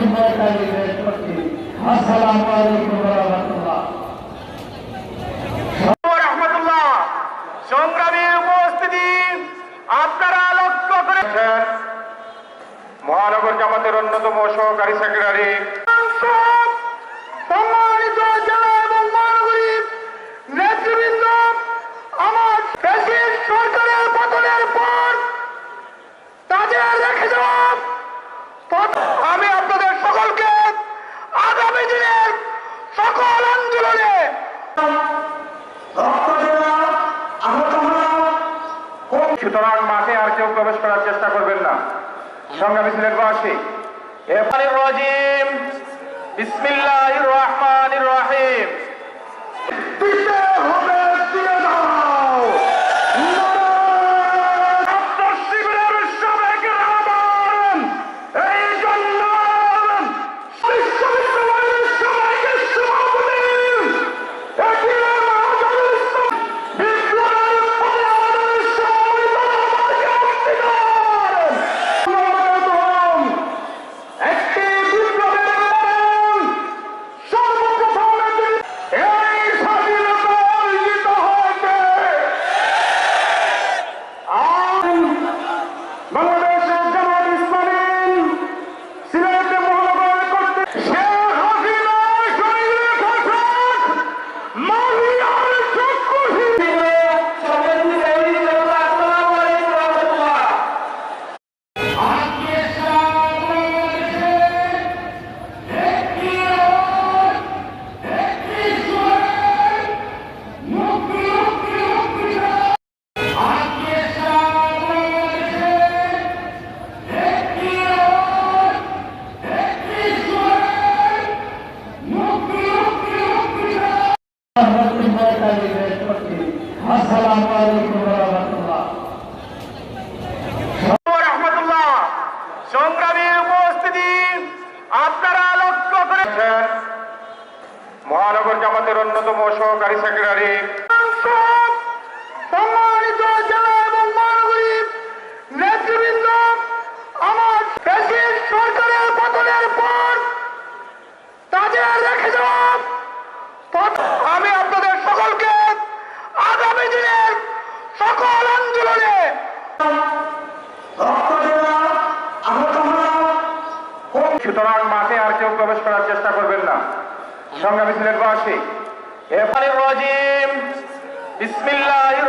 পরিবারে তাকে উপস্থিতি আপনারা লক্ষ্য করে মহানগর জামাতের অন্যতম সহকারী সেক্রেটারি সুতরাং মাঠে আর কেউ প্রবেশ করার চেষ্টা করবেন না। সংগ্রামী সিলেটবাসী এফআর রাজিম বিসমিল্লাহির তাদের বেশ উপস্থিতি আপনারা লক্ষ্য করে মহানগর জামাতের অন্যতম সহকারী সেক্রেটারি করে সুতরাং মাঠে আর কেউ প্রবেশ করার চেষ্টা করবেন না। সঙ্গে সংগ্রামী সিলেটবাসী এফআই রাজিম বিসমিল্লাহির